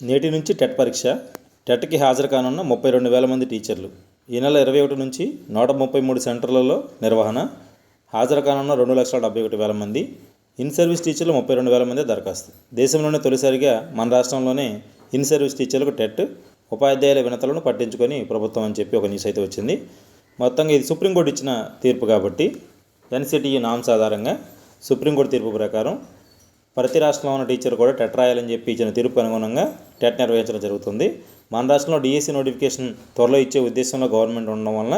నేటి నుంచి టెట్ పరీక్ష టెట్కి హాజరు కానున్న ముప్పై రెండు వేల మంది టీచర్లు. ఈ నెల ఇరవై ఒకటి నుంచి నూట ముప్పై మూడు సెంటర్లలో నిర్వహణ హాజరు కానున్న రెండు లక్షల డెబ్బై ఒకటి వేల మంది. ఇన్ సర్వీస్ టీచర్లు ముప్పై రెండు వేల మంది దరఖాస్తు. దేశంలోనే తొలిసారిగా మన రాష్ట్రంలోనే ఇన్ సర్వీస్ టీచర్లకు టెట్ ఉపాధ్యాయుల వినతలను పట్టించుకొని ప్రభుత్వం అని చెప్పి ఒక న్యూస్ అయితే వచ్చింది. మొత్తంగా ఇది సుప్రీంకోర్టు ఇచ్చిన తీర్పు కాబట్టి ఎన్సిటిఈ నామ్స్ ఆధారంగా సుప్రీంకోర్టు తీర్పు ప్రకారం ప్రతి రాష్ట్రంలో ఉన్న టీచర్ కూడా టెట్ రాయాలని చెప్పి ఇచ్చిన తీర్పు అనుగుణంగా టెట్ నిర్వహించడం జరుగుతుంది. మన రాష్ట్రంలో డిఎస్సి నోటిఫికేషన్ త్వరలో ఇచ్చే ఉద్దేశంలో గవర్నమెంట్ ఉండడం వలన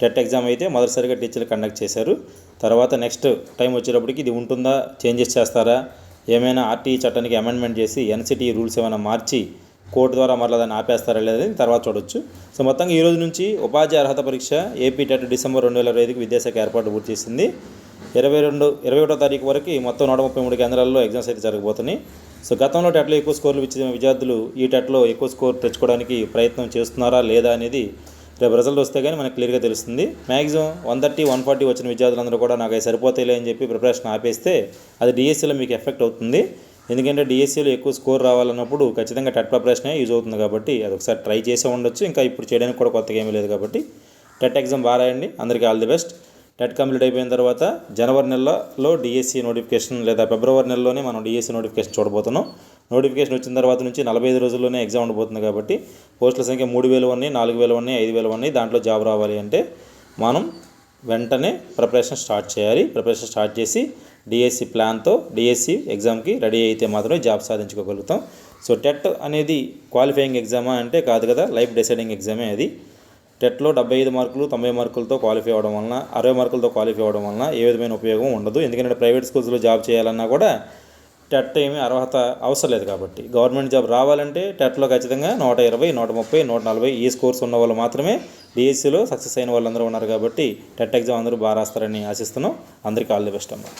టెట్ ఎగ్జామ్ అయితే మొదటిసారిగా టీచర్లు కండక్ట్ చేశారు. తర్వాత నెక్స్ట్ టైం వచ్చేటప్పటికి ఇది ఉంటుందా చేంజెస్ చేస్తారా ఏమైనా ఆర్టీఈ చట్టానికి అమెండ్మెంట్ చేసి ఎన్సిటీ రూల్స్ ఏమైనా మార్చి కోర్టు ద్వారా మరలా దాన్ని ఆపేస్తారా లేదా తర్వాత చూడొచ్చు. సో మొత్తంగా ఈ రోజు నుంచి ఉపాధ్యాయ అర్హత పరీక్ష ఏపీ టెట్ డిసెంబర్ రెండు వేల ఇరవై ఐదుకి విద్యాశాఖ ఏర్పాటు పూర్తి చేసింది. ఇరవై రెండు ఇరవై ఒకటో తారీఖు వరకు మొత్తం నూట ముప్పై మూడు కేంద్రాల్లో ఎగ్జామ్స్ అయితే జరగబోతున్నాయి. సో గతంలో టెట్లో ఎక్కువ స్కోర్లు ఇచ్చిన విద్యార్థులు ఈ టెట్లో ఎక్కువ స్కోర్ తెచ్చుకోవడానికి ప్రయత్నం చేస్తున్నారా లేదా అనేది రేపు రిజల్ట్ వస్తే కానీ మనకు క్లియర్గా తెలుస్తుంది. Maximum one thirty one forty వచ్చిన విద్యార్థులందరూ కూడా నాకు అవి సరిపోతాయిలే అని చెప్పి ప్రిపరేషన్ ఆపేస్తే అది డిఎస్సీలో మీకు ఎఫెక్ట్ అవుతుంది. ఎందుకంటే డిఎస్సీలో ఎక్కువ స్కోర్ రావాలన్నప్పుడు ఖచ్చితంగా టెట్ ప్రిపరేషనే యూజ్ అవుతుంది కాబట్టి అది ఒకసారి ట్రై చేసే ఉండొచ్చు. ఇంకా ఇప్పుడు చేయడానికి కూడా కొత్తగా ఏమీ లేదు కాబట్టి టెట్ ఎగ్జామ్ బాగా రాయండి. అందరికీ all the best. TET complete అయిపోయిన తర్వాత జనవరి నెలలో డిఎస్సి నోటిఫికేషన్ లేదా ఫిబ్రవరి నెలలోనే మనం డిఎస్సి నోటిఫికేషన్ చూడబోతున్నాం. నోటిఫికేషన్ వచ్చిన తర్వాత నుంచి నలభై ఐదు రోజుల్లోనే ఎగ్జామ్ ఉండబోతుంది కాబట్టి పోస్టుల సంఖ్య మూడు వేలు ఉన్నాయి నాలుగు వేలు ఉన్నాయి ఐదు వేలు ఉన్నాయి దాంట్లో జాబ్ రావాలి అంటే మనం వెంటనే ప్రిపరేషన్ స్టార్ట్ చేయాలి. ప్రిపరేషన్ స్టార్ట్ చేసి డిఎస్సి ప్లాన్తో డిఎస్సి ఎగ్జామ్కి రెడీ అయితే మాత్రమే జాబ్ సాధించుకోగలుగుతాం. సో టెట్ అనేది క్వాలిఫైయింగ్ ఎగ్జామా అంటే కాదు కదా లైఫ్ డిసైడింగ్ ఎగ్జామే అది. టెట్లో డెబ్బై ఐదు మార్కులు తొంభై మార్కులతో క్వాలిఫై అవ్వడం వలన అరవై మార్కులతో క్వాలిఫై అవ్వడం వలన ఏ విధమైన ఉపయోగం ఉండదు. ఎందుకంటే ప్రైవేట్ స్కూల్స్లో జాబ్ చేయాలన్నా కూడా టెట్ ఏమీ అర్హత అవసరం లేదు కాబట్టి. గవర్నమెంట్ జాబ్ రావాలంటే టెట్లో ఖచ్చితంగా నూట ఇరవై నూట ముప్పై నూట నలభై ఈ స్కోర్స్ ఉన్న వాళ్ళు మాత్రమే డిఎస్సిలో సక్సెస్ అయిన వాళ్ళందరూ ఉన్నారు కాబట్టి టెట్ ఎగ్జామ్ అందరూ బాగా రాస్తారని ఆశిస్తున్నాం. అందరికీ ఆల్ ది బెస్ట్ అమ్మా.